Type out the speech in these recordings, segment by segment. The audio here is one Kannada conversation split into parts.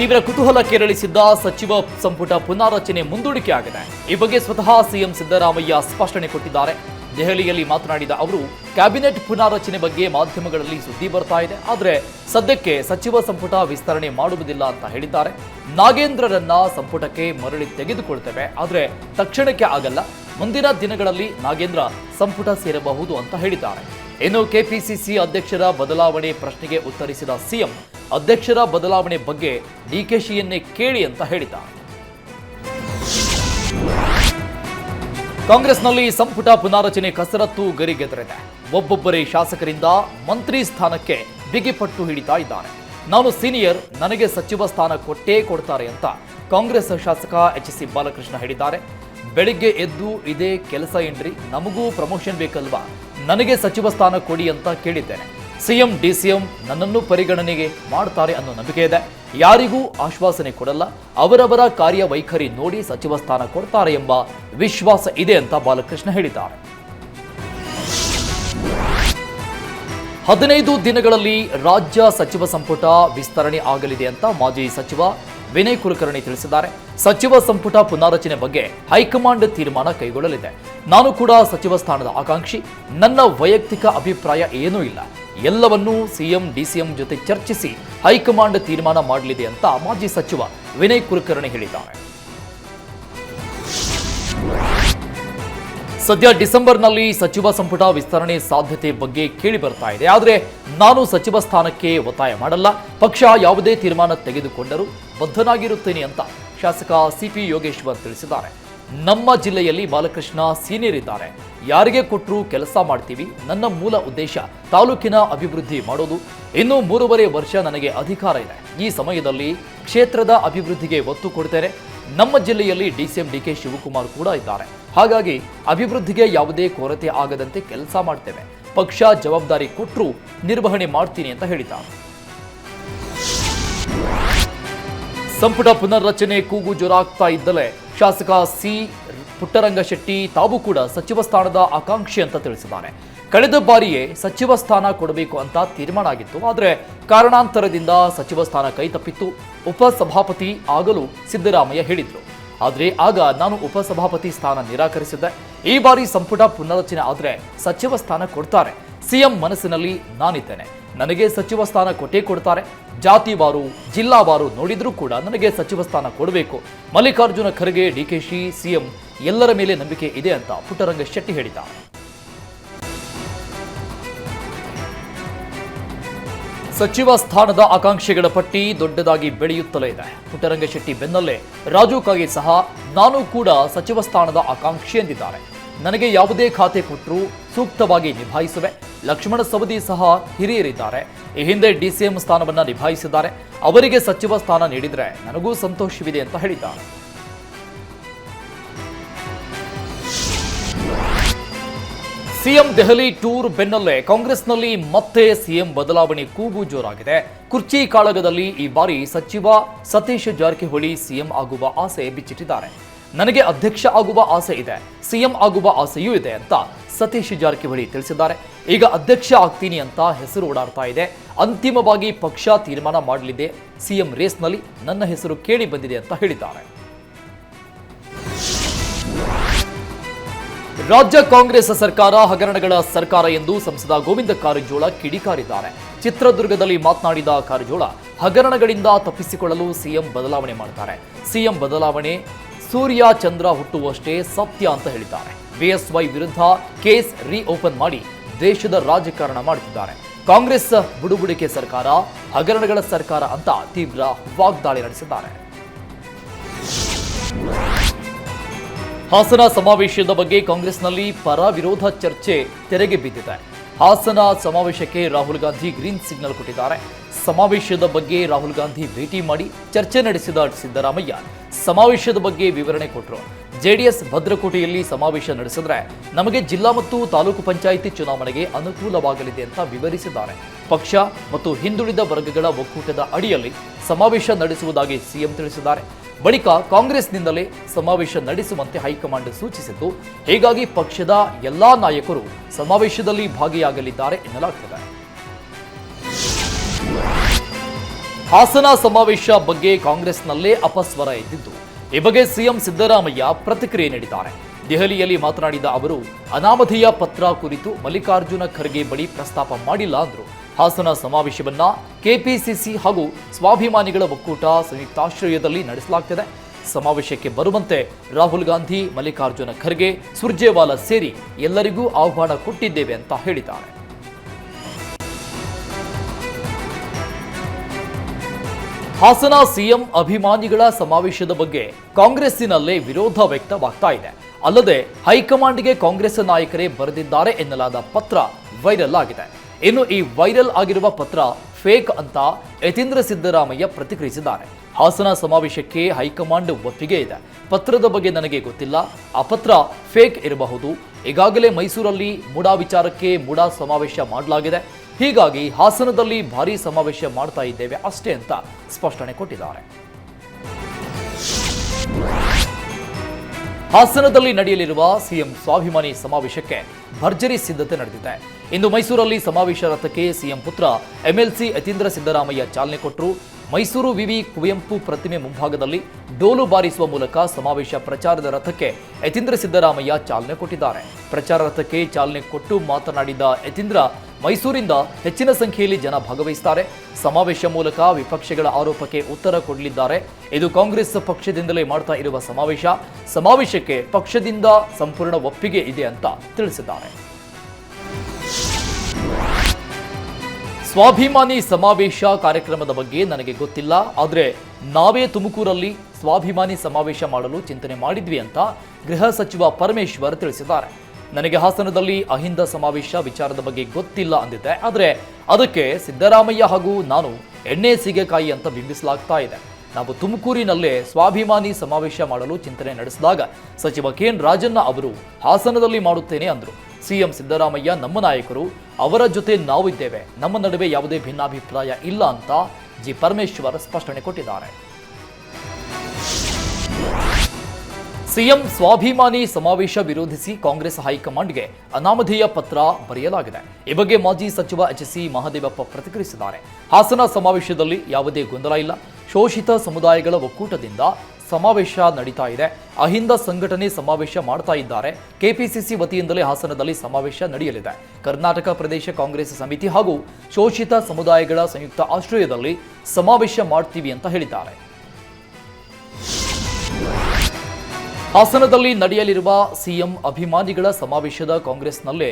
ತೀವ್ರ ಕುತೂಹಲ ಕೆರಳಿಸಿದ್ದ ಸಚಿವ ಸಂಪುಟ ಪುನಾರಚನೆ ಮುಂದೂಡಿಕೆ ಆಗಿದೆ. ಈ ಬಗ್ಗೆ ಸ್ವತಃ ಸಿಎಂ ಸಿದ್ದರಾಮಯ್ಯ ಸ್ಪಷ್ಟನೆ ಕೊಟ್ಟಿದ್ದಾರೆ. ದೆಹಲಿಯಲ್ಲಿ ಮಾತನಾಡಿದ ಅವರು, ಕ್ಯಾಬಿನೆಟ್ ಪುನಾರಚನೆ ಬಗ್ಗೆ ಮಾಧ್ಯಮಗಳಲ್ಲಿ ಸುದ್ದಿ ಬರ್ತಾ ಇದೆ. ಆದರೆ ಸದ್ಯಕ್ಕೆ ಸಚಿವ ಸಂಪುಟ ವಿಸ್ತರಣೆ ಮಾಡುವುದಿಲ್ಲ ಅಂತ ಹೇಳಿದ್ದಾರೆ. ನಾಗೇಂದ್ರರನ್ನ ಸಂಪುಟಕ್ಕೆ ಮರಳಿ ತೆಗೆದುಕೊಳ್ತೇವೆ. ಆದರೆ ತಕ್ಷಣಕ್ಕೆ ಆಗಲ್ಲ. ಮುಂದಿನ ದಿನಗಳಲ್ಲಿ ನಾಗೇಂದ್ರ ಸಂಪುಟ ಸೇರಬಹುದು ಅಂತ ಹೇಳಿದ್ದಾರೆ. ಇನ್ನು ಕೆಪಿಸಿಸಿ ಅಧ್ಯಕ್ಷರ ಬದಲಾವಣೆ ಪ್ರಶ್ನೆಗೆ ಉತ್ತರಿಸಿದ ಸಿಎಂ ಅಧ್ಯಕ್ಷರ ಬದಲಾವಣೆ ಬಗ್ಗೆ ಡಿಕೆಶಿಯನ್ನೇ ಕೇಳಿ ಅಂತ ಹೇಳಿದ. ಕಾಂಗ್ರೆಸ್ನಲ್ಲಿ ಸಂಪುಟ ಪುನಾರಚನೆ ಕಸರತ್ತು ಗರಿಗೆದರಿದೆ. ಒಬ್ಬೊಬ್ಬರೇ ಶಾಸಕರಿಂದ ಮಂತ್ರಿ ಸ್ಥಾನಕ್ಕೆ ಬಿಗಿಪಟ್ಟು ಹಿಡಿತಾ ಇದ್ದಾರೆ. ನಾನು ಸೀನಿಯರ್, ನನಗೆ ಸಚಿವ ಸ್ಥಾನ ಕೊಟ್ಟೇ ಕೊಡ್ತಾರೆ ಅಂತ ಕಾಂಗ್ರೆಸ್ ಶಾಸಕ ಎಚ್ ಸಿ ಬಾಲಕೃಷ್ಣ ಹೇಳಿದ್ದಾರೆ. ಬೆಳಿಗ್ಗೆ ಎದ್ದು ಇದೇ ಕೆಲಸ ಏನ್ರಿ? ನಮಗೂ ಪ್ರಮೋಷನ್ ಬೇಕಲ್ವಾ? ನನಗೆ ಸಚಿವ ಸ್ಥಾನ ಕೊಡಿ ಅಂತ ಕೇಳಿದ್ದೇನೆ. ಸಿಎಂ, ಡಿಸಿಎಂ ನನ್ನನ್ನು ಪರಿಗಣನೆಗೆ ಮಾಡ್ತಾರೆ ಅನ್ನೋ ನಂಬಿಕೆ ಇದೆ. ಯಾರಿಗೂ ಆಶ್ವಾಸನೆ ಕೊಡಲ್ಲ. ಅವರವರ ಕಾರ್ಯವೈಖರಿ ನೋಡಿ ಸಚಿವ ಸ್ಥಾನ ಕೊಡ್ತಾರೆ ಎಂಬ ವಿಶ್ವಾಸ ಇದೆ ಅಂತ ಬಾಲಕೃಷ್ಣ ಹೇಳಿದ್ದಾರೆ. ಹದಿನೈದು ದಿನಗಳಲ್ಲಿ ರಾಜ್ಯ ಸಚಿವ ಸಂಪುಟ ವಿಸ್ತರಣೆ ಆಗಲಿದೆ ಅಂತ ಮಾಜಿ ಸಚಿವ ವಿನಯ್ ಕುಲಕರ್ಣಿ ತಿಳಿಸಿದ್ದಾರೆ. ಸಚಿವ ಸಂಪುಟ ಪುನಾರಚನೆ ಬಗ್ಗೆ ಹೈಕಮಾಂಡ್ ತೀರ್ಮಾನ ಕೈಗೊಳ್ಳಲಿದೆ. ನಾನು ಕೂಡ ಸಚಿವ ಸ್ಥಾನದ ಆಕಾಂಕ್ಷಿ. ನನ್ನ ವೈಯಕ್ತಿಕ ಅಭಿಪ್ರಾಯ ಏನೂ ಇಲ್ಲ. ಎಲ್ಲವನ್ನೂ ಸಿಎಂ, ಡಿಸಿಎಂ ಜೊತೆ ಚರ್ಚಿಸಿ ಹೈಕಮಾಂಡ್ ತೀರ್ಮಾನ ಮಾಡಲಿದೆ ಅಂತ ಮಾಜಿ ಸಚಿವ ವಿನಯ್ ಕುಲಕರ್ಣಿ ಹೇಳಿದ್ದಾರೆ. ಸದ್ಯ ಡಿಸೆಂಬರ್ನಲ್ಲಿ ಸಚಿವ ಸಂಪುಟ ವಿಸ್ತರಣೆ ಸಾಧ್ಯತೆ ಬಗ್ಗೆ ಕೇಳಿ ಬರ್ತಾ ಇದೆ. ಆದರೆ ನಾನು ಸಚಿವ ಸ್ಥಾನಕ್ಕೆ ಒತ್ತಾಯ ಮಾಡಲ್ಲ. ಪಕ್ಷ ಯಾವುದೇ ತೀರ್ಮಾನ ತೆಗೆದುಕೊಂಡರೂ ಬದ್ಧನಾಗಿರುತ್ತೇನೆ ಅಂತ ಶಾಸಕ ಸಿಪಿ ಯೋಗೇಶ್ವರ್ ತಿಳಿಸಿದ್ದಾರೆ. ನಮ್ಮ ಜಿಲ್ಲೆಯಲ್ಲಿ ಬಾಲಕೃಷ್ಣ ಸೀನಿಯರ್ ಇದ್ದಾರೆ. ಯಾರಿಗೆ ಕೊಟ್ಟರೂ ಕೆಲಸ ಮಾಡ್ತೀವಿ. ನನ್ನ ಮೂಲ ಉದ್ದೇಶ ತಾಲೂಕಿನ ಅಭಿವೃದ್ಧಿ ಮಾಡೋದು. ಇನ್ನು ಮೂರುವರೆ ವರ್ಷ ನನಗೆ ಅಧಿಕಾರ ಇದೆ. ಈ ಸಮಯದಲ್ಲಿ ಕ್ಷೇತ್ರದ ಅಭಿವೃದ್ಧಿಗೆ ಒತ್ತು ಕೊಡ್ತೇನೆ. ನಮ್ಮ ಜಿಲ್ಲೆಯಲ್ಲಿ ಡಿಸಿಎಂ ಡಿಕೆ ಶಿವಕುಮಾರ್ ಕೂಡ ಇದ್ದಾರೆ. ಹಾಗಾಗಿ ಅಭಿವೃದ್ಧಿಗೆ ಯಾವುದೇ ಕೊರತೆ ಆಗದಂತೆ ಕೆಲಸ ಮಾಡ್ತೇವೆ. ಪಕ್ಷ ಜವಾಬ್ದಾರಿ ಕೊಟ್ಟರು ನಿರ್ವಹಣೆ ಮಾಡ್ತೀನಿ ಅಂತ ಹೇಳಿದ ಸಂಪುಟ ಪುನರ್ರಚನೆ ಕೂಗು ಜೋರಾಗ್ತಾ ಇದ್ದಲೇ ಶಾಸಕ ಸಿ ಪುಟ್ಟರಂಗಶೆಟ್ಟಿ ತಾವು ಕೂಡ ಸಚಿವ ಸ್ಥಾನದ ಆಕಾಂಕ್ಷಿ ಅಂತ ತಿಳಿಸಿದ್ದಾರೆ. ಕಳೆದ ಬಾರಿಯೇ ಸಚಿವ ಸ್ಥಾನ ಕೊಡಬೇಕು ಅಂತ ತೀರ್ಮಾನ ಆಗಿತ್ತು. ಆದರೆ ಕಾರಣಾಂತರದಿಂದ ಸಚಿವ ಸ್ಥಾನ ಕೈತಪ್ಪಿತ್ತು ಉಪಸಭಾಪತಿ ಆಗಲು ಸಿದ್ದರಾಮಯ್ಯ ಹೇಳಿದ್ರು. ಆದರೆ ಆಗ ನಾನು ಉಪಸಭಾಪತಿ ಸ್ಥಾನ ನಿರಾಕರಿಸಿದ್ದೆ. ಈ ಬಾರಿ ಸಂಪುಟ ಪುನರಚನೆ ಆದರೆ ಸಚಿವ ಸ್ಥಾನ ಕೊಡ್ತಾರೆ. ಸಿಎಂ ಮನಸ್ಸಿನಲ್ಲಿ ನಾನಿದ್ದೇನೆ. ನನಗೆ ಸಚಿವ ಸ್ಥಾನ ಕೊಟ್ಟೇ ಕೊಡ್ತಾರೆ. ಜಾತಿವಾರು ಜಿಲ್ಲಾವಾರು ನೋಡಿದ್ರೂ ಕೂಡ ನನಗೆ ಸಚಿವ ಸ್ಥಾನ ಕೊಡಬೇಕು. ಮಲ್ಲಿಕಾರ್ಜುನ ಖರ್ಗೆ ಡಿಕೆಶಿ ಸಿಎಂ ಎಲ್ಲರ ಮೇಲೆ ನಂಬಿಕೆ ಇದೆ ಅಂತ ಪುಟ್ಟರಂಗ ಶೆಟ್ಟಿ ಹೇಳಿದ್ದಾರೆ ಸಚಿವ ಸ್ಥಾನದ ಆಕಾಂಕ್ಷೆಗಳ ಪಟ್ಟಿ ದೊಡ್ಡದಾಗಿ ಬೆಳೆಯುತ್ತಲೇ ಇದೆ. ಪುಟ್ಟರಂಗಶೆಟ್ಟಿ ಬೆನ್ನಲ್ಲೇ ರಾಜು ಕಾಗೆ ಸಹ ನಾನು ಕೂಡ ಸಚಿವ ಸ್ಥಾನದ ಆಕಾಂಕ್ಷಿ ಎಂದಿದ್ದಾರೆ. ನನಗೆ ಯಾವುದೇ ಖಾತೆ ಕೊಟ್ಟರೂ ಸೂಕ್ತವಾಗಿ ನಿಭಾಯಿಸುವೆ. ಲಕ್ಷ್ಮಣ ಸವದಿ ಸಹ ಹಿರಿಯರಿದ್ದಾರೆ. ಈ ಹಿಂದೆ ಡಿಸಿಎಂ ಸ್ಥಾನವನ್ನು ನಿಭಾಯಿಸಿದ್ದಾರೆ. ಅವರಿಗೆ ಸಚಿವ ಸ್ಥಾನ ನೀಡಿದರೆ ನನಗೂ ಸಂತೋಷವಿದೆ ಅಂತ ಹೇಳಿದ್ದಾರೆ. ಸಿಎಂ ದೆಹಲಿ ಟೂರ್ ಬೆನ್ನಲ್ಲೇ ಕಾಂಗ್ರೆಸ್ನಲ್ಲಿ ಮತ್ತೆ ಸಿಎಂ ಬದಲಾವಣೆ ಕೂಗು ಜೋರಾಗಿದೆ. ಕುರ್ಚಿ ಕಾಳಗದಲ್ಲಿ ಈ ಬಾರಿ ಸಚಿವ ಸತೀಶ್ ಜಾರಕಿಹೊಳಿ ಸಿಎಂ ಆಗುವ ಆಸೆ ಬಿಚ್ಚಿಟ್ಟಿದ್ದಾರೆ. ನನಗೆ ಅಧ್ಯಕ್ಷ ಆಗುವ ಆಸೆ ಇದೆ, ಸಿಎಂ ಆಗುವ ಆಸೆಯೂ ಇದೆ ಅಂತ ಸತೀಶ್ ಜಾರಕಿಹೊಳಿ ತಿಳಿಸಿದ್ದಾರೆ. ಈಗ ಅಧ್ಯಕ್ಷ ಆಗ್ತೀನಿ ಅಂತ ಹೆಸರು ಓಡಾಡ್ತಾ ಇದೆ. ಅಂತಿಮವಾಗಿ ಪಕ್ಷ ತೀರ್ಮಾನ ಮಾಡಲಿದೆ, ಸಿಎಂ ರೇಸ್ನಲ್ಲಿ ನನ್ನ ಹೆಸರು ಕೇಳಿ ಬಂದಿದೆ ಅಂತ ಹೇಳಿದ್ದಾರೆ. ರಾಜ್ಯ ಕಾಂಗ್ರೆಸ್ ಸರ್ಕಾರ ಹಗರಣಗಳ ಸರ್ಕಾರ ಎಂದು ಸಂಸದ ಗೋವಿಂದ ಕಾರಜೋಳ ಕಿಡಿಕಾರಿದ್ದಾರೆ. ಚಿತ್ರದುರ್ಗದಲ್ಲಿ ಮಾತನಾಡಿದ ಕಾರಜೋಳ, ಹಗರಣಗಳಿಂದ ತಪ್ಪಿಸಿಕೊಳ್ಳಲು ಸಿಎಂ ಬದಲಾವಣೆ ಮಾಡ್ತಾರೆ. ಸಿಎಂ ಬದಲಾವಣೆ, ಸೂರ್ಯ ಚಂದ್ರ ಹುಟ್ಟುವಷ್ಟೇ ಸತ್ಯ ಅಂತ ಹೇಳಿದ್ದಾರೆ. ಬಿಎಸ್ವೈ ವಿರುದ್ಧ ಕೇಸ್ ರೀಓಪನ್ ಮಾಡಿ ದೇಶದ ರಾಜಕಾರಣ ಮಾಡುತ್ತಿದ್ದಾರೆ. ಕಾಂಗ್ರೆಸ್ ಬುಡುಬುಡಿಕೆ ಸರ್ಕಾರ, ಹಗರಣಗಳ ಸರ್ಕಾರ ಅಂತ ತೀವ್ರ ವಾಗ್ದಾಳಿ ನಡೆಸಿದ್ದಾರೆ. ಹಾಸನ ಸಮಾವೇಶದ ಬಗ್ಗೆ ಕಾಂಗ್ರೆಸ್ನಲ್ಲಿ ಪರ ವಿರೋಧ ಚರ್ಚೆ ತೆರೆಗೆ ಬಿದ್ದಿದೆ. ಹಾಸನ ಸಮಾವೇಶಕ್ಕೆ ರಾಹುಲ್ ಗಾಂಧಿ ಗ್ರೀನ್ ಸಿಗ್ನಲ್ ಕೊಟ್ಟಿದ್ದಾರೆ. ಸಮಾವೇಶದ ಬಗ್ಗೆ ರಾಹುಲ್ ಗಾಂಧಿ ಭೇಟಿ ಮಾಡಿ ಚರ್ಚೆ ನಡೆಸಿದ ಸಿದ್ದರಾಮಯ್ಯ ಸಮಾವೇಶದ ಬಗ್ಗೆ ವಿವರಣೆ ಕೊಟ್ಟರು ಜೆಡಿಎಸ್ ಭದ್ರಕೋಟೆಯಲ್ಲಿ ಸಮಾವೇಶ ನಡೆಸಿದ್ರೆ ನಮಗೆ ಜಿಲ್ಲಾ ಮತ್ತು ತಾಲೂಕು ಪಂಚಾಯಿತಿ ಚುನಾವಣೆಗೆ ಅನುಕೂಲವಾಗಲಿದೆ ಅಂತ ವಿವರಿಸಿದ್ದಾರೆ. ಪಕ್ಷ ಮತ್ತು ಹಿಂದುಳಿದ ವರ್ಗಗಳ ಒಕ್ಕೂಟದ ಅಡಿಯಲ್ಲಿ ಸಮಾವೇಶ ನಡೆಸುವುದಾಗಿ ಸಿಎಂ ತಿಳಿಸಿದ್ದಾರೆ. ಬಳಿಕ ಕಾಂಗ್ರೆಸ್ನಿಂದಲೇ ಸಮಾವೇಶ ನಡೆಸುವಂತೆ ಹೈಕಮಾಂಡ್ ಸೂಚಿಸಿದ್ದು, ಹೀಗಾಗಿ ಪಕ್ಷದ ಎಲ್ಲಾ ನಾಯಕರು ಸಮಾವೇಶದಲ್ಲಿ ಭಾಗಿಯಾಗಲಿದ್ದಾರೆ ಎನ್ನಲಾಗ್ತದೆ. ಹಾಸನ ಸಮಾವೇಶ ಬಗ್ಗೆ ಕಾಂಗ್ರೆಸ್ನಲ್ಲೇ ಅಪಸ್ವರ ಎದ್ದಿದ್ದು, ಈ ಬಗ್ಗೆ ಸಿಎಂ ಸಿದ್ದರಾಮಯ್ಯ ಪ್ರತಿಕ್ರಿಯೆ ನೀಡಿದ್ದಾರೆ. ದೆಹಲಿಯಲ್ಲಿ ಮಾತನಾಡಿದ ಅವರು, ಅನಾಮಧೇಯ ಪತ್ರ ಕುರಿತು ಮಲ್ಲಿಕಾರ್ಜುನ ಖರ್ಗೆ ಬಳಿ ಪ್ರಸ್ತಾಪ ಮಾಡಿಲ್ಲ ಅಂದ್ರು. ಹಾಸನ ಸಮಾವೇಶವನ್ನ ಕೆಪಿಸಿಸಿ ಹಾಗೂ ಸ್ವಾಭಿಮಾನಿಗಳ ಒಕ್ಕೂಟ ಸಂಯುಕ್ತಾಶ್ರಯದಲ್ಲಿ ನಡೆಸಲಾಗ್ತಿದೆ. ಸಮಾವೇಶಕ್ಕೆ ಬರುವಂತೆ ರಾಹುಲ್ ಗಾಂಧಿ, ಮಲ್ಲಿಕಾರ್ಜುನ ಖರ್ಗೆ, ಸುರ್ಜೇವಾಲಾ ಸೇರಿ ಎಲ್ಲರಿಗೂ ಆಹ್ವಾನ ಕೊಟ್ಟಿದ್ದೇವೆ ಅಂತ ಹೇಳಿದ್ದಾರೆ. ಹಾಸನ ಸಿಎಂ ಅಭಿಮಾನಿಗಳ ಸಮಾವೇಶದ ಬಗ್ಗೆ ಕಾಂಗ್ರೆಸ್ಸಿನಲ್ಲೇ ವಿರೋಧ ವ್ಯಕ್ತವಾಗ್ತಾ ಇದೆ. ಅಲ್ಲದೆ ಹೈಕಮಾಂಡ್ಗೆ ಕಾಂಗ್ರೆಸ್ ನಾಯಕರೇ ಬರೆದಿದ್ದಾರೆ ಎನ್ನಲಾದ ಪತ್ರ ವೈರಲ್ ಆಗಿದೆ. ಇನ್ನು ಈ ವೈರಲ್ ಆಗಿರುವ ಪತ್ರ ಫೇಕ್ ಅಂತ ಯತೀಂದ್ರ ಸಿದ್ದರಾಮಯ್ಯ ಪ್ರತಿಕ್ರಿಯಿಸಿದ್ದಾರೆ. ಹಾಸನ ಸಮಾವೇಶಕ್ಕೆ ಹೈಕಮಾಂಡ್ ಒಪ್ಪಿಗೆ ಇದೆ. ಪತ್ರದ ಬಗ್ಗೆ ನನಗೆ ಗೊತ್ತಿಲ್ಲ. ಆ ಪತ್ರ ಫೇಕ್ ಇರಬಹುದು. ಈಗಾಗಲೇ ಮೈಸೂರಲ್ಲಿ ಮುಡಾ ವಿಚಾರಕ್ಕೆ ಮುಡಾ ಸಮಾವೇಶ ಮಾಡಲಾಗಿದೆ. ಹೀಗಾಗಿ ಹಾಸನದಲ್ಲಿ ಭಾರೀ ಸಮಾವೇಶ ಮಾಡ್ತಾ ಇದ್ದೇವೆ ಅಷ್ಟೇ ಅಂತ ಸ್ಪಷ್ಟನೆ ಕೊಟ್ಟಿದ್ದಾರೆ. ಹಾಸನದಲ್ಲಿ ನಡೆಯಲಿರುವ ಸಿಎಂ ಸ್ವಾಭಿಮಾನಿ ಸಮಾವೇಶಕ್ಕೆ ಭರ್ಜರಿ ಸಿದ್ಧತೆ ನಡೆದಿದೆ. ಇಂದು ಮೈಸೂರಲ್ಲಿ ಸಮಾವೇಶ ರಥಕ್ಕೆ ಸಿಎಂ ಪುತ್ರ ಎಂಎಲ್ಸಿ ಯತೀಂದ್ರ ಸಿದ್ದರಾಮಯ್ಯ ಚಾಲನೆ ಕೊಟ್ಟರು. ಮೈಸೂರು ವಿವಿ ಕುವೆಂಪು ಪ್ರತಿಮೆ ಮುಂಭಾಗದಲ್ಲಿ ಡೋಲು ಬಾರಿಸುವ ಮೂಲಕ ಸಮಾವೇಶ ಪ್ರಚಾರದ ರಥಕ್ಕೆ ಯತೀಂದ್ರ ಸಿದ್ದರಾಮಯ್ಯ ಚಾಲನೆ ಕೊಟ್ಟಿದ್ದಾರೆ. ಪ್ರಚಾರ ರಥಕ್ಕೆ ಚಾಲನೆ ಕೊಟ್ಟು ಮಾತನಾಡಿದ ಯತೀಂದ್ರ ಮೈಸೂರಿಂದ ಹೆಚ್ಚಿನ ಸಂಖ್ಯೆಯಲ್ಲಿ ಜನ ಭಾಗವಹಿಸುತ್ತಾರೆ ಸಮಾವೇಶ ಮೂಲಕ ವಿಪಕ್ಷಗಳ ಆರೋಪಕ್ಕೆ ಉತ್ತರ ಕೊಡಲಿದ್ದಾರೆ. ಇದು ಕಾಂಗ್ರೆಸ್ ಪಕ್ಷದಿಂದಲೇ ಮಾಡ್ತಾ ಇರುವ ಸಮಾವೇಶ. ಸಮಾವೇಶಕ್ಕೆ ಪಕ್ಷದಿಂದ ಸಂಪೂರ್ಣ ಒಪ್ಪಿಗೆ ಇದೆ ಅಂತ ತಿಳಿಸಿದ್ದಾರೆ. ಸ್ವಾಭಿಮಾನಿ ಸಮಾವೇಶ ಕಾರ್ಯಕ್ರಮದ ಬಗ್ಗೆ ನನಗೆ ಗೊತ್ತಿಲ್ಲ. ಆದರೆ ನಾವೇ ತುಮಕೂರಲ್ಲಿ ಸ್ವಾಭಿಮಾನಿ ಸಮಾವೇಶ ಮಾಡಲು ಚಿಂತನೆ ಮಾಡಿದ್ವಿ ಅಂತ ಗೃಹ ಸಚಿವ ಪರಮೇಶ್ವರ್ ತಿಳಿಸಿದ್ದಾರೆ. ನನಗೆ ಹಾಸನದಲ್ಲಿ ಅಹಿಂದ ಸಮಾವೇಶ ವಿಚಾರದ ಬಗ್ಗೆ ಗೊತ್ತಿಲ್ಲ ಅಂದಿದ್ದೆ. ಆದರೆ ಅದಕ್ಕೆ ಸಿದ್ದರಾಮಯ್ಯ ಹಾಗೂ ನಾನು ಎಣ್ಣೆ ಸೀಗೆಕಾಯಿ ಅಂತ ಬಿಂಬಿಸಲಾಗ್ತಾ ಇದೆ. ನಾವು ತುಮಕೂರಿನಲ್ಲೇ ಸ್ವಾಭಿಮಾನಿ ಸಮಾವೇಶ ಮಾಡಲು ಚಿಂತನೆ ನಡೆಸಿದಾಗ ಸಚಿವ ಕೆ ಎನ್ ರಾಜಣ್ಣ ಅವರು ಹಾಸನದಲ್ಲಿ ಮಾಡುತ್ತೇನೆ ಅಂದರು. ಸಿಎಂ ಸಿದ್ದರಾಮಯ್ಯ ನಮ್ಮ ನಾಯಕರು, ಅವರ ಜೊತೆ ನಾವು ಇದ್ದೇವೆ ನಮ್ಮ ನಡುವೆ ಯಾವುದೇ ಭಿನ್ನಾಭಿಪ್ರಾಯ ಇಲ್ಲ ಅಂತ ಜಿ ಪರಮೇಶ್ವರ್ ಸ್ಪಷ್ಟನೆ ಕೊಟ್ಟಿದ್ದಾರೆ. ಸಿಎಂ ಸ್ವಾಭಿಮಾನಿ ಸಮಾವೇಶ ವಿರೋಧಿಸಿ ಕಾಂಗ್ರೆಸ್ ಹೈಕಮಾಂಡ್ಗೆ ಅನಾಮಧೇಯ ಪತ್ರ ಬರೆಯಲಾಗಿದೆ. ಈ ಬಗ್ಗೆ ಮಾಜಿ ಸಚಿವ ಎಚ್ ಸಿ ಮಹದೇವಪ್ಪ ಪ್ರತಿಕ್ರಿಯಿಸಿದ್ದಾರೆ. ಹಾಸನ ಸಮಾವೇಶದಲ್ಲಿ ಯಾವುದೇ ಗೊಂದಲ ಇಲ್ಲ. ಶೋಷಿತ ಸಮುದಾಯಗಳ ಒಕ್ಕೂಟದಿಂದ ಸಮಾವೇಶ ನಡೀತಾ ಇದೆ. ಅಹಿಂದ ಸಂಘಟನೆ ಸಮಾವೇಶ ಮಾಡ್ತಾ ಇದ್ದಾರೆ. ಕೆಪಿಸಿಸಿ ವತಿಯಿಂದಲೇ ಹಾಸನದಲ್ಲಿ ಸಮಾವೇಶ ನಡೆಯಲಿದೆ. ಕರ್ನಾಟಕ ಪ್ರದೇಶ ಕಾಂಗ್ರೆಸ್ ಸಮಿತಿ ಹಾಗೂ ಶೋಷಿತ ಸಮುದಾಯಗಳ ಸಂಯುಕ್ತ ಆಶ್ರಯದಲ್ಲಿ ಸಮಾವೇಶ ಮಾಡ್ತೀವಿ ಅಂತ ಹೇಳಿದ್ದಾರೆ. ಹಾಸನದಲ್ಲಿ ನಡೆಯಲಿರುವ ಸಿಎಂ ಅಭಿಮಾನಿಗಳ ಸಮಾವೇಶದ ಕಾಂಗ್ರೆಸ್ನಲ್ಲೇ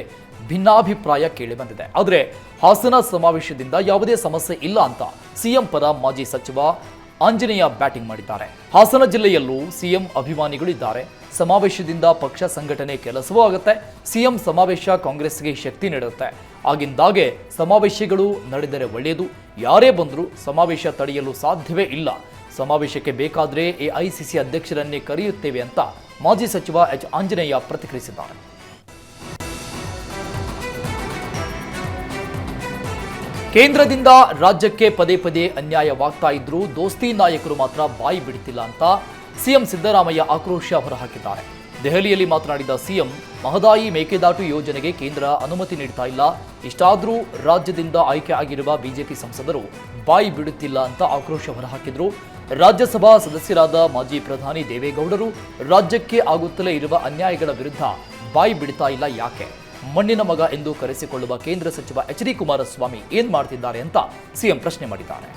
ಭಿನ್ನಾಭಿಪ್ರಾಯ ಕೇಳಿಬಂದಿದೆ. ಆದರೆ ಹಾಸನ ಸಮಾವೇಶದಿಂದ ಯಾವುದೇ ಸಮಸ್ಯೆ ಇಲ್ಲ ಅಂತ ಸಿಎಂ ಪರ ಮಾಜಿ ಸಚಿವ ಆಂಜನೇಯ ಬ್ಯಾಟಿಂಗ್ ಮಾಡಿದ್ದಾರೆ. ಹಾಸನ ಜಿಲ್ಲೆಯಲ್ಲೂ ಸಿಎಂ ಅಭಿಮಾನಿಗಳಿದ್ದಾರೆ. ಸಮಾವೇಶದಿಂದ ಪಕ್ಷ ಸಂಘಟನೆ ಕೆಲಸವೂ ಆಗುತ್ತೆ. ಸಿಎಂ ಸಮಾವೇಶ ಕಾಂಗ್ರೆಸ್ಗೆ ಶಕ್ತಿ ನೀಡುತ್ತೆ. ಆಗಿಂದಾಗೆ ಸಮಾವೇಶಗಳು ನಡೆದರೆ ಒಳ್ಳೆಯದು. ಯಾರೇ ಬಂದರೂ ಸಮಾವೇಶ ತಡೆಯಲು ಸಾಧ್ಯವೇ ಇಲ್ಲ. ಸಮಾವೇಶಕ್ಕೆ ಬೇಕಾದರೆ ಎಐಸಿಸಿ ಅಧ್ಯಕ್ಷರನ್ನೇ ಕರೆಯುತ್ತೇವೆ ಅಂತ ಮಾಜಿ ಸಚಿವ ಎಚ್ ಆಂಜನೇಯ ಪ್ರತಿಕ್ರಿಯಿಸಿದ್ದಾರೆ. ಕೇಂದ್ರದಿಂದ ರಾಜ್ಯಕ್ಕೆ ಪದೇ ಪದೇ ಅನ್ಯಾಯವಾಗ್ತಾ ಇದ್ರೂ ದೋಸ್ತಿ ನಾಯಕರು ಮಾತ್ರ ಬಾಯಿ ಬಿಡುತ್ತಿಲ್ಲ ಅಂತ ಸಿಎಂ ಸಿದ್ದರಾಮಯ್ಯ ಆಕ್ರೋಶ ಹೊರಹಾಕಿದ್ದಾರೆ. ದೆಹಲಿಯಲ್ಲಿ ಮಾತನಾಡಿದ ಸಿಎಂ, ಮಹದಾಯಿ ಮೇಕೆದಾಟು ಯೋಜನೆಗೆ ಕೇಂದ್ರ ಅನುಮತಿ ನೀಡ್ತಾ ಇಲ್ಲ. ಇಷ್ಟಾದರೂ ರಾಜ್ಯದಿಂದ ಆಯ್ಕೆ ಆಗಿರುವ ಬಿಜೆಪಿ ಸಂಸದರು ಬಾಯಿ ಬಿಡುತ್ತಿಲ್ಲ ಅಂತ ಆಕ್ರೋಶ ಹೊರಹಾಕಿದ್ರು. ರಾಜ್ಯಸಭಾ ಸದಸ್ಯರಾದ ಮಾಜಿ ಪ್ರಧಾನಿ ದೇವೇಗೌಡರು ರಾಜ್ಯಕ್ಕೆ ಆಗುತ್ತಲೇ ಇರುವ ಅನ್ಯಾಯಗಳ ವಿರುದ್ಧ ಬಾಯಿ ಬಿಡ್ತಾ ಇಲ್ಲ ಯಾಕೆ? ಮಣ್ಣಿನ ಮಗ ಎಂದು ಕರೆಸಿಕೊಳ್ಳುವ ಕೇಂದ್ರ ಸಚಿವ ಎಚ್ ಡಿ ಕುಮಾರಸ್ವಾಮಿ ಏನ್ ಮಾಡ್ತಿದ್ದಾರೆ ಅಂತ ಸಿಎಂ ಪ್ರಶ್ನೆ ಮಾಡಿದ್ದಾರೆ.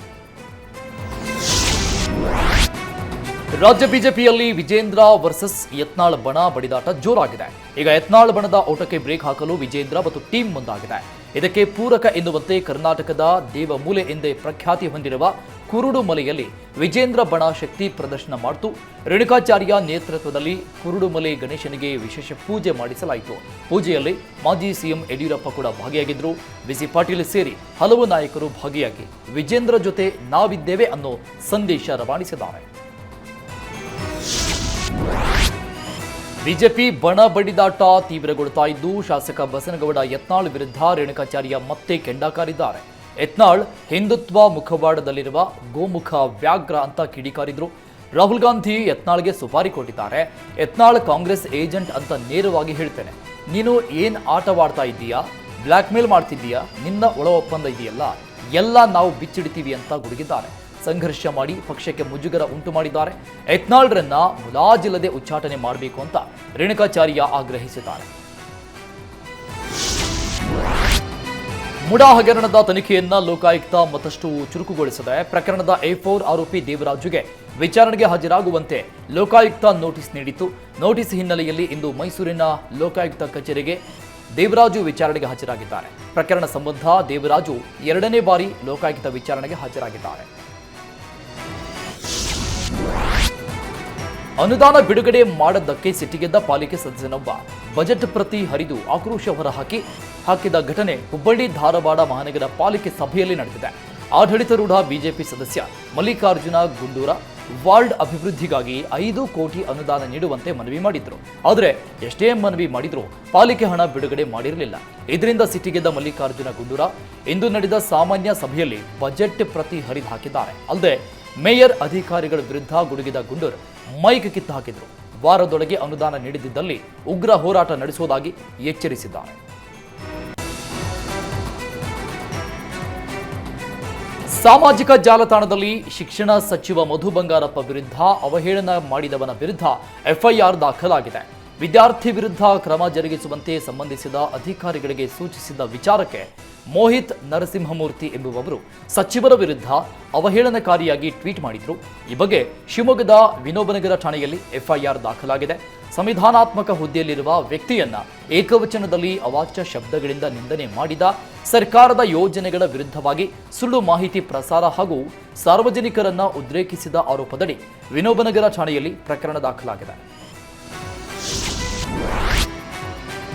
ರಾಜ್ಯ ಬಿಜೆಪಿಯಲ್ಲಿ ವಿಜೇಂದ್ರ ವರ್ಸಸ್ ಯತ್ನಾಳ್ ಬಣ ಬಡಿದಾಟ ಜೋರಾಗಿದೆ. ಈಗ ಯತ್ನಾಳ್ ಬಣದ ಓಟಕ್ಕೆ ಬ್ರೇಕ್ ಹಾಕಲು ವಿಜೇಂದ್ರ ಮತ್ತು ಟೀಮ್ ಮುಂದಾಗಿದೆ. ಇದಕ್ಕೆ ಪೂರಕ ಎನ್ನುವಂತೆ ಕರ್ನಾಟಕದ ದೇವಮೂಲೆ ಎಂದೇ ಪ್ರಖ್ಯಾತಿ ಹೊಂದಿರುವ ಕುರುಡುಮಲೆಯಲ್ಲಿ ವಿಜೇಂದ್ರ ಬಣ ಶಕ್ತಿ ಪ್ರದರ್ಶನ ಮಾಡಿತು. ರೇಣುಕಾಚಾರ್ಯ ನೇತೃತ್ವದಲ್ಲಿ ಕುರುಡುಮಲೆ ಗಣೇಶನಿಗೆ ವಿಶೇಷ ಪೂಜೆ ಮಾಡಿಸಲಾಯಿತು. ಪೂಜೆಯಲ್ಲಿ ಮಾಜಿ ಸಿಎಂ ಯಡಿಯೂರಪ್ಪ ಕೂಡ ಭಾಗಿಯಾಗಿದ್ದರು ಬಿಸಿ ಪಾಟೀಲ್ ಸೇರಿ ಹಲವು ನಾಯಕರು ಭಾಗಿಯಾಗಿ ವಿಜೇಂದ್ರ ಜೊತೆ ನಾವಿದ್ದೇವೆ ಅನ್ನೋ ಸಂದೇಶ ರವಾನಿಸಿದ್ದಾರೆ. ಬಿಜೆಪಿ ಬಣ ಬಡಿದಾಟ ತೀವ್ರಗೊಳ್ತಾ ಇದ್ದು ಶಾಸಕ ಬಸನಗೌಡ ಯತ್ನಾಳ್ ವಿರುದ್ಧ ರೇಣುಕಾಚಾರ್ಯ ಮತ್ತೆ ಕೆಂಡಕಾರಿದ್ದಾರೆ. ಯತ್ನಾಳ್ ಹಿಂದುತ್ವ ಮುಖವಾಡದಲ್ಲಿರುವ ಗೋಮುಖ ವ್ಯಾಘ್ರ ಅಂತ ಕಿಡಿಕಾರಿದ್ರು. ರಾಹುಲ್ ಗಾಂಧಿ ಯತ್ನಾಳ್ಗೆ ಸುಪಾರಿ ಕೊಟ್ಟಿದ್ದಾರೆ. ಯತ್ನಾಳ್ ಕಾಂಗ್ರೆಸ್ ಏಜೆಂಟ್ ಅಂತ ನೇರವಾಗಿ ಹೇಳ್ತೇನೆ. ನೀನು ಏನ್ ಆಟವಾಡ್ತಾ ಇದ್ದೀಯಾ? ಬ್ಲ್ಯಾಕ್ ಮೇಲ್ ಮಾಡ್ತಿದ್ದೀಯಾ? ನಿನ್ನ ಒಳ ಒಪ್ಪಂದ ಇದೆಯಲ್ಲ? ಎಲ್ಲ ನಾವು ಬಿಚ್ಚಿಡ್ತೀವಿ ಅಂತ ಗುಡುಗಿದ್ದಾರೆ. ಸಂಘರ್ಷ ಮಾಡಿ ಪಕ್ಷಕ್ಕೆ ಮುಜುಗರ ಉಂಟು ಮಾಡಿದ್ದಾರೆ. ಯತ್ನಾಳ್ರನ್ನ ಮುಲಾಜಿಲ್ಲದೆ ಉಚ್ಚಾಟನೆ ಮಾಡಬೇಕು ಅಂತ ರೇಣುಕಾಚಾರ್ಯ ಆಗ್ರಹಿಸಿದ್ದಾರೆ. ಮುಡಾ ಹಗರಣದ ತನಿಖೆಯನ್ನ ಲೋಕಾಯುಕ್ತ ಮತ್ತಷ್ಟು ಚುರುಕುಗೊಳಿಸಿದೆ ಪ್ರಕರಣದ ಎ ಆರೋಪಿ ದೇವರಾಜುಗೆ ವಿಚಾರಣೆಗೆ ಹಾಜರಾಗುವಂತೆ ಲೋಕಾಯುಕ್ತ ನೋಟಿಸ್ ನೀಡಿತ್ತು. ನೋಟಿಸ್ ಹಿನ್ನೆಲೆಯಲ್ಲಿ ಇಂದು ಮೈಸೂರಿನ ಲೋಕಾಯುಕ್ತ ಕಚೇರಿಗೆ ದೇವರಾಜು ವಿಚಾರಣೆಗೆ ಹಾಜರಾಗಿದ್ದಾರೆ. ಪ್ರಕರಣ ಸಂಬಂಧ ದೇವರಾಜು ಎರಡನೇ ಬಾರಿ ಲೋಕಾಯುಕ್ತ ವಿಚಾರಣೆಗೆ ಹಾಜರಾಗಿದ್ದಾರೆ. ಅನುದಾನ ಬಿಡುಗಡೆ ಮಾಡದ್ದಕ್ಕೆ ಸಿಟ್ಟಿಗೆದ್ದ ಪಾಲಿಕೆ ಸದಸ್ಯನೊಬ್ಬ. ಬಜೆಟ್ ಪ್ರತಿ ಹರಿದು ಆಕ್ರೋಶ ಹೊರಹಾಕಿ, ಹಾಕಿದ ಘಟನೆ ಹುಬ್ಬಳ್ಳಿ ಧಾರವಾಡ ಮಹಾನಗರ ಪಾಲಿಕೆ ಸಭೆಯಲ್ಲಿ ನಡೆದಿದೆ. ಆಡಳಿತಾರೂಢ ಬಿಜೆಪಿ ಸದಸ್ಯ ಮಲ್ಲಿಕಾರ್ಜುನ ಗುಂಡೂರ ವಾರ್ಡ್ ಅಭಿವೃದ್ಧಿಗಾಗಿ ಐದು ಕೋಟಿ ಅನುದಾನ ನೀಡುವಂತೆ ಮನವಿ ಮಾಡಿದ್ರು. ಆದರೆ ಎಷ್ಟೇ ಮನವಿ ಮಾಡಿದ್ರೂ ಪಾಲಿಕೆ ಹಣ ಬಿಡುಗಡೆ ಮಾಡಿರಲಿಲ್ಲ. ಇದರಿಂದ ಸಿಟ್ಟಿಗೆದ್ದ ಮಲ್ಲಿಕಾರ್ಜುನ ಗುಂಡೂರ ಇಂದು ನಡೆದ ಸಾಮಾನ್ಯ ಸಭೆಯಲ್ಲಿ ಬಜೆಟ್ ಪ್ರತಿ ಹರಿದು ಹಾಕಿದ್ದಾರೆ. ಅಲ್ಲದೆ ಮೇಯರ್ ಅಧಿಕಾರಿಗಳ ವಿರುದ್ಧ ಗುಡುಗಿದ ಗುಂಡೂರ್ ಮೈಕ್ ಕಿತ್ತು ಹಾಕಿದ್ರು. ವಾರದೊಳಗೆ ಅನುದಾನ ನೀಡದಿದ್ದಲ್ಲಿ ಉಗ್ರ ಹೋರಾಟ ನಡೆಸುವುದಾಗಿ ಎಚ್ಚರಿಸಿದ್ದಾರೆ. ಸಾಮಾಜಿಕ ಜಾಲತಾಣದಲ್ಲಿ ಶಿಕ್ಷಣ ಸಚಿವ ಮಧು ಬಂಗಾರಪ್ಪ ವಿರುದ್ಧ ಅವಹೇಳನ ಮಾಡಿದವನ ವಿರುದ್ಧ ಎಫ್ಐಆರ್ ದಾಖಲಾಗಿದೆ. ವಿದ್ಯಾರ್ಥಿ ವಿರುದ್ಧ ಕ್ರಮ ಜರುಗಿಸುವಂತೆ ಸಂಬಂಧಿಸಿದ ಅಧಿಕಾರಿಗಳಿಗೆ ಸೂಚಿಸಿದ ವಿಚಾರಕ್ಕೆ ಮೋಹಿತ್ ನರಸಿಂಹಮೂರ್ತಿ ಎಂಬುವವರು ಸಚಿವರ ವಿರುದ್ಧ ಅವಹೇಳನಕಾರಿಯಾಗಿ ಟ್ವೀಟ್ ಮಾಡಿದ್ರು. ಈ ಬಗ್ಗೆ ಶಿವಮೊಗ್ಗದ ವಿನೋಬನಗರ ಠಾಣೆಯಲ್ಲಿ ಎಫ್ಐಆರ್ ದಾಖಲಾಗಿದೆ. ಸಂವಿಧಾನಾತ್ಮಕ ಹುದ್ದೆಯಲ್ಲಿರುವ ವ್ಯಕ್ತಿಯನ್ನ ಏಕವಚನದಲ್ಲಿ ಅವಾಚ್ಯ ಶಬ್ದಗಳಿಂದ ನಿಂದನೆ ಮಾಡಿದ ಸರ್ಕಾರದ ಯೋಜನೆಗಳ ವಿರುದ್ಧವಾಗಿ ಸುಳ್ಳು ಮಾಹಿತಿ ಪ್ರಸಾರ ಹಾಗೂ ಸಾರ್ವಜನಿಕರನ್ನ ಉದ್ರೇಕಿಸಿದ ಆರೋಪದಡಿ ವಿನೋಬನಗರ ಠಾಣೆಯಲ್ಲಿ ಪ್ರಕರಣ ದಾಖಲಾಗಿದೆ.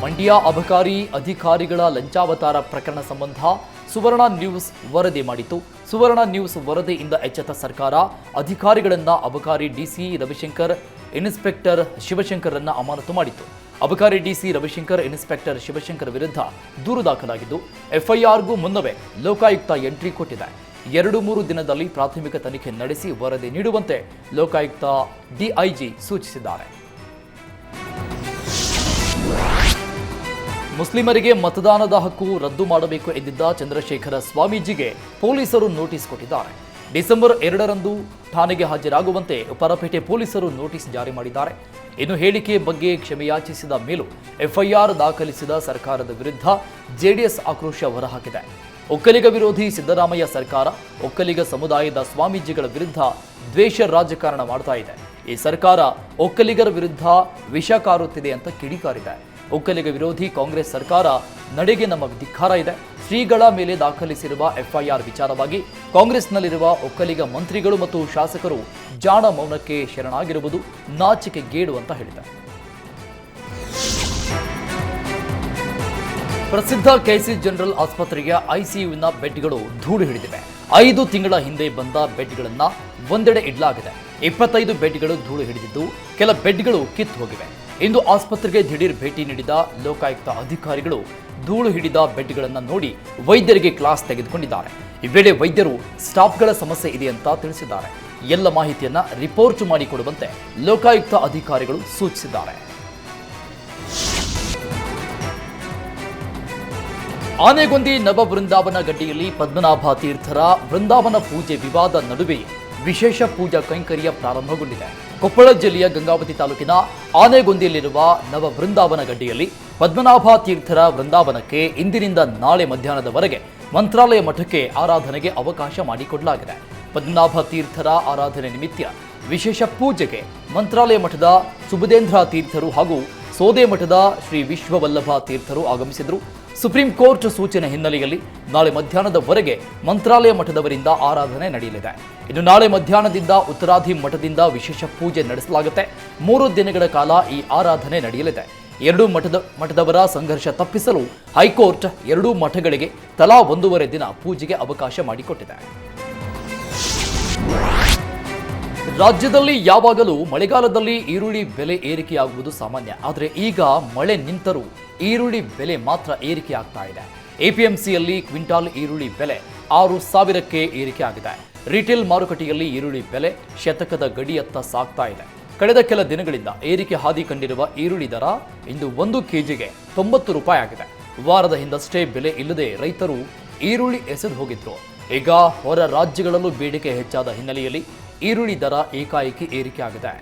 ಮಂಡ್ಯ ಅಬಕಾರಿ ಅಧಿಕಾರಿಗಳ ಲಂಚಾವತಾರ ಪ್ರಕರಣ ಸಂಬಂಧ ಸುವರ್ಣ ನ್ಯೂಸ್ ವರದಿ ಮಾಡಿತು ಸುವರ್ಣ ನ್ಯೂಸ್ ವರದಿಯಿಂದ ಎಚ್ಚೆತ್ತ ಸರ್ಕಾರ ಅಧಿಕಾರಿಗಳನ್ನ ಅಬಕಾರಿ ಡಿಸಿ ರವಿಶಂಕರ್, ಇನ್ಸ್ಪೆಕ್ಟರ್ ಶಿವಶಂಕರನ್ನು ಅಮಾನತು ಮಾಡಿತು ಅಬಕಾರಿ ಡಿಸಿ ರವಿಶಂಕರ್, ಇನ್ಸ್ಪೆಕ್ಟರ್ ಶಿವಶಂಕರ್ ವಿರುದ್ಧ ದೂರು ದಾಖಲಾಗಿದ್ದು, ಎಫ್ಐಆರ್ಗೂ ಮುನ್ನವೇ ಲೋಕಾಯುಕ್ತ ಎಂಟ್ರಿ ಕೊಟ್ಟಿದೆ. ಎರಡು ಮೂರು ದಿನದಲ್ಲಿ ಪ್ರಾಥಮಿಕ ತನಿಖೆ ನಡೆಸಿ ವರದಿ ನೀಡುವಂತೆ ಲೋಕಾಯುಕ್ತ ಡಿಐಜಿ ಸೂಚಿಸಿದ್ದಾರೆ. ಮುಸ್ಲಿಮರಿಗೆ ಮತದಾನದ ಹಕ್ಕು ರದ್ದು ಮಾಡಬೇಕು ಎಂದಿದ್ದ ಚಂದ್ರಶೇಖರ ಸ್ವಾಮೀಜಿಗೆ ಪೊಲೀಸರು ನೋಟಿಸ್ ಕೊಟ್ಟಿದ್ದಾರೆ. ಡಿಸೆಂಬರ್ ಎರಡರಂದು ಠಾಣೆಗೆ ಹಾಜರಾಗುವಂತೆ ಪರಪೇಟೆ ಪೊಲೀಸರು ನೋಟಿಸ್ ಜಾರಿ ಮಾಡಿದ್ದಾರೆ. ಇನ್ನು ಹೇಳಿಕೆ ಬಗ್ಗೆ ಕ್ಷಮೆಯಾಚಿಸಿದ ಮೇಲೂ ಎಫ್ಐಆರ್ ದಾಖಲಿಸಿದ ಸರ್ಕಾರದ ವಿರುದ್ಧ ಜೆಡಿಎಸ್ ಆಕ್ರೋಶ ಹೊರಹಾಕಿದೆ. ಒಕ್ಕಲಿಗ ವಿರೋಧಿ ಸಿದ್ದರಾಮಯ್ಯ ಸರ್ಕಾರ, ಒಕ್ಕಲಿಗ ಸಮುದಾಯದ ಸ್ವಾಮೀಜಿಗಳ ವಿರುದ್ಧ ದ್ವೇಷ ರಾಜಕಾರಣ ಮಾಡ್ತಾ ಇದೆ. ಈ ಸರ್ಕಾರ ಒಕ್ಕಲಿಗರ ವಿರುದ್ಧ ವಿಷ ಕಾರುತ್ತಿದೆ ಅಂತ ಕಿಡಿಕಾರಿದೆ ಒಕ್ಕಲಿಗ ವಿರೋಧಿ ಕಾಂಗ್ರೆಸ್ ಸರ್ಕಾರ ನಡೆಗೆ ನಮ್ಮ ಧಿಕ್ಕಾರ ಇದೆ. ಶ್ರೀಗಳ ಮೇಲೆ ದಾಖಲಿಸಿರುವ ಎಫ್ಐಆರ್ ವಿಚಾರವಾಗಿ ಕಾಂಗ್ರೆಸ್ನಲ್ಲಿರುವ ಒಕ್ಕಲಿಗ ಮಂತ್ರಿಗಳು ಮತ್ತು ಶಾಸಕರು ಜಾಣ ಮೌನಕ್ಕೆ ಶರಣಾಗಿರುವುದು ನಾಚಿಕೆ ಗೇಡು ಅಂತ ಹೇಳಿದ್ದಾರೆ. ಪ್ರಸಿದ್ಧ ಕೆಸಿ ಜನರಲ್ ಆಸ್ಪತ್ರೆಯ ಐಸಿಯುವಿನ ಬೆಡ್ಗಳು ಧೂಳು ಹಿಡಿದಿವೆ. ಐದು ತಿಂಗಳ ಹಿಂದೆ ಬಂದ ಬೆಡ್ಗಳನ್ನ ಒಂದೆಡೆ ಇಡಲಾಗಿದೆ. ಇಪ್ಪತ್ತೈದು ಬೆಡ್ಗಳು ಧೂಳು ಹಿಡಿದಿದ್ದು ಕೆಲ ಬೆಡ್ಗಳು ಕಿತ್ತು ಹೋಗಿವೆ. ಇಂದು ಆಸ್ಪತ್ರೆಗೆ ದಿಢೀರ್ ಭೇಟಿ ನೀಡಿದ ಲೋಕಾಯುಕ್ತ ಅಧಿಕಾರಿಗಳು ಧೂಳು ಹಿಡಿದ ಬೆಡ್ಗಳನ್ನು ನೋಡಿ ವೈದ್ಯರಿಗೆ ಕ್ಲಾಸ್ ತೆಗೆದುಕೊಂಡಿದ್ದಾರೆ. ಈ ವೇಳೆ ವೈದ್ಯರು ಸ್ಟಾಫ್ಗಳ ಸಮಸ್ಯೆ ಇದೆ ಅಂತ ತಿಳಿಸಿದ್ದಾರೆ. ಎಲ್ಲ ಮಾಹಿತಿಯನ್ನ ರಿಪೋರ್ಟ್ ಮಾಡಿಕೊಡುವಂತೆ ಲೋಕಾಯುಕ್ತ ಅಧಿಕಾರಿಗಳು ಸೂಚಿಸಿದ್ದಾರೆ. ಆನೆಗೊಂದಿ ನವ ಬೃಂದಾವನ ಗಡ್ಡೆಯಲ್ಲಿ ಪದ್ಮನಾಭ ತೀರ್ಥರ ಬೃಂದಾವನ ಪೂಜೆ ವಿವಾದ ನಡುವೆ ವಿಶೇಷ ಪೂಜಾ ಕೈಂಕರ್ಯ ಪ್ರಾರಂಭಗೊಂಡಿದೆ. ಕೊಪ್ಪಳ ಜಿಲ್ಲೆಯ ಗಂಗಾವತಿ ತಾಲೂಕಿನ ಆನೆಗೊಂದಿಯಲ್ಲಿರುವ ನವ ಬೃಂದಾವನ ಗಡ್ಡಿಯಲ್ಲಿ ಪದ್ಮನಾಭ ತೀರ್ಥರ ಬೃಂದಾವನಕ್ಕೆ ಇಂದಿನಿಂದ ನಾಳೆ ಮಧ್ಯಾಹ್ನದವರೆಗೆ ಮಂತ್ರಾಲಯ ಮಠಕ್ಕೆ ಆರಾಧನೆಗೆ ಅವಕಾಶ ಮಾಡಿಕೊಡಲಾಗಿದೆ. ಪದ್ಮನಾಭ ತೀರ್ಥರ ಆರಾಧನೆ ನಿಮಿತ್ತ ವಿಶೇಷ ಪೂಜೆಗೆ ಮಂತ್ರಾಲಯ ಮಠದ ಸುಬುಧೇಂದ್ರ ತೀರ್ಥರು ಹಾಗೂ ಸೋದೆ ಮಠದ ಶ್ರೀ ವಿಶ್ವವಲ್ಲಭ ತೀರ್ಥರು ಆಗಮಿಸಿದರು. ಸುಪ್ರೀಂ ಕೋರ್ಟ್ ಸೂಚನೆ ಹಿನ್ನೆಲೆಯಲ್ಲಿ ನಾಳೆ ಮಧ್ಯಾಹ್ನದವರೆಗೆ ಮಂತ್ರಾಲಯ ಮಠದವರಿಂದ ಆರಾಧನೆ ನಡೆಯಲಿದೆ. ಇನ್ನು ನಾಳೆ ಮಧ್ಯಾಹ್ನದಿಂದ ಉತ್ತರಾಧಿ ಮಠದಿಂದ ವಿಶೇಷ ಪೂಜೆ ನಡೆಸಲಾಗುತ್ತೆ. ಮೂರು ದಿನಗಳ ಕಾಲ ಈ ಆರಾಧನೆ ನಡೆಯಲಿದೆ. ಎರಡೂ ಮಠದ, ಮಠದವರ ಸಂಘರ್ಷ ತಪ್ಪಿಸಲು ಹೈಕೋರ್ಟ್ ಎರಡೂ ಮಠಗಳಿಗೆ ತಲಾ ಒಂದೂವರೆ ದಿನ ಪೂಜೆಗೆ ಅವಕಾಶ ಮಾಡಿಕೊಟ್ಟಿದೆ. ರಾಜ್ಯದಲ್ಲಿ ಯಾವಾಗಲೂ ಮಳೆಗಾಲದಲ್ಲಿ ಈರುಳ್ಳಿ ಬೆಲೆ ಏರಿಕೆಯಾಗುವುದು ಸಾಮಾನ್ಯ. ಆದರೆ ಈಗ ಮಳೆ ನಿಂತರೂ ಈರುಳ್ಳಿ ಬೆಲೆ ಮಾತ್ರ ಏರಿಕೆ ಆಗ್ತಾ ಇದೆ. ಎಪಿಎಂಸಿಯಲ್ಲಿ ಕ್ವಿಂಟಾಲ್ ಈರುಳ್ಳಿ ಬೆಲೆ ಆರು ಸಾವಿರಕ್ಕೆ ಏರಿಕೆ ಆಗಿದೆ ರಿಟೇಲ್ ಮಾರುಕಟ್ಟೆಯಲ್ಲಿ ಈರುಳ್ಳಿ ಬೆಲೆ ಶತಕದ ಗಡಿಯತ್ತ ಸಾಗ್ತಾ ಇದೆ. ಕಳೆದ ಕೆಲ ದಿನಗಳಿಂದ ಏರಿಕೆ ಹಾದಿ ಕಂಡಿರುವ ಈರುಳ್ಳಿ ದರ ಇಂದು ಒಂದು ಕೆಜಿಗೆ ತೊಂಬತ್ತು ರೂಪಾಯಿ ಆಗಿದೆ. ವಾರದ ಹಿಂದಷ್ಟೇ ಬೆಲೆ ಇಲ್ಲದೆ ರೈತರು ಈರುಳ್ಳಿ ಎಸೆದು ಹೋಗಿದ್ರು. ಈಗ ಹೊರ ರಾಜ್ಯಗಳಲ್ಲೂ ಬೇಡಿಕೆ ಹೆಚ್ಚಾದ ಹಿನ್ನೆಲೆಯಲ್ಲಿ ಈರುಳ್ಳಿ ದರ ಏಕಾಏಕಿ ಏರಿಕೆಯಾಗಿದೆ.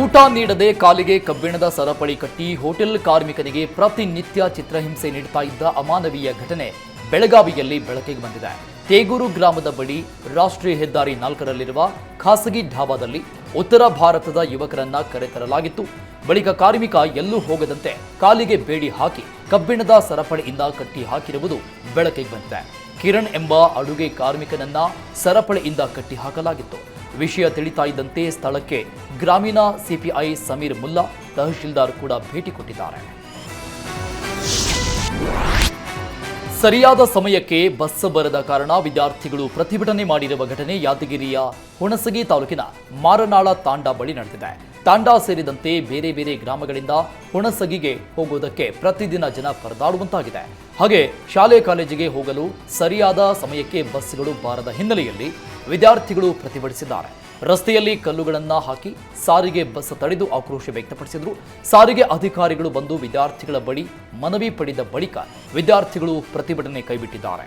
ಊಟ ನೀಡದೆ ಕಾಲಿಗೆ ಕಬ್ಬಿಣದ ಸರಪಳಿ ಕಟ್ಟಿ ಹೋಟೆಲ್ ಕಾರ್ಮಿಕನಿಗೆ ಪ್ರತಿನಿತ್ಯ ಚಿತ್ರಹಿಂಸೆ ನೀಡುತ್ತಾ ಇದ್ದ ಅಮಾನವೀಯ ಘಟನೆ ಬೆಳಗಾವಿಯಲ್ಲಿ ಬೆಳಕಿಗೆ ಬಂದಿದೆ. ತೇಗೂರು ಗ್ರಾಮದ ಬಳಿ ರಾಷ್ಟ್ರೀಯ ಹೆದ್ದಾರಿ ನಾಲ್ಕರಲ್ಲಿರುವ ಖಾಸಗಿ ಢಾಬಾದಲ್ಲಿ ಉತ್ತರ ಭಾರತದ ಯುವಕರನ್ನ ಕರೆತರಲಾಗಿತ್ತು. ಬಳಿಕ ಕಾರ್ಮಿಕ ಎಲ್ಲೂ ಹೋಗದಂತೆ ಕಾಲಿಗೆ ಬೇಡಿ ಹಾಕಿ ಕಬ್ಬಿಣದ ಸರಪಳಿಯಿಂದ ಕಟ್ಟಿ ಹಾಕಿರುವುದು ಬೆಳಕಿಗೆ ಬಂದಿದೆ. ಕಿರಣ್ ಎಂಬ ಅಡುಗೆ ಕಾರ್ಮಿಕನನ್ನ ಸರಪಳಿಯಿಂದ ಕಟ್ಟಿಹಾಕಲಾಗಿತ್ತು. ವಿಷಯ ತಿಳಿತಾ ಇದ್ದಂತೆ ಸ್ಥಳಕ್ಕೆ ಗ್ರಾಮೀಣ ಸಿಪಿಐ ಸಮೀರ್ ಮುಲ್ಲಾ ತಹಶೀಲ್ದಾರ್ ಕೂಡ ಭೇಟಿ ಕೊಟ್ಟಿದ್ದಾರೆ. ಸರಿಯಾದ ಸಮಯಕ್ಕೆ ಬಸ್ ಬರದ ಕಾರಣ ವಿದ್ಯಾರ್ಥಿಗಳು ಪ್ರತಿಭಟನೆ ಮಾಡಿರುವ ಘಟನೆ ಯಾದಗಿರಿಯ ಹುಣಸಗಿ ತಾಲೂಕಿನ ಮಾರನಾಳ ತಾಂಡಾ ಬಳಿ ನಡೆದಿದೆ. ತಾಂಡಾ ಸೇರಿದಂತೆ ಬೇರೆ ಬೇರೆ ಗ್ರಾಮಗಳಿಂದ ಹುಣಸಗಿಗೆ ಹೋಗುವುದಕ್ಕೆ ಪ್ರತಿದಿನ ಜನ ಪರದಾಡುವಂತಾಗಿದೆ. ಹಾಗೆ ಶಾಲೆ ಕಾಲೇಜಿಗೆ ಹೋಗಲು ಸರಿಯಾದ ಸಮಯಕ್ಕೆ ಬಸ್ಗಳು ಬಾರದ ಹಿನ್ನೆಲೆಯಲ್ಲಿ ವಿದ್ಯಾರ್ಥಿಗಳು ಪ್ರತಿಭಟಿಸಿದ್ದಾರೆ. ರಸ್ತೆಯಲ್ಲಿ ಕಲ್ಲುಗಳನ್ನು ಹಾಕಿ ಸಾರಿಗೆ ಬಸ್ ತಡೆದು ಆಕ್ರೋಶ ವ್ಯಕ್ತಪಡಿಸಿದರು. ಸಾರಿಗೆ ಅಧಿಕಾರಿಗಳು ಬಂದು ವಿದ್ಯಾರ್ಥಿಗಳ ಬಳಿ ಮನವಿ ಪಡೆದ ಬಳಿಕ ವಿದ್ಯಾರ್ಥಿಗಳು ಪ್ರತಿಭಟನೆ ಕೈಬಿಟ್ಟಿದ್ದಾರೆ.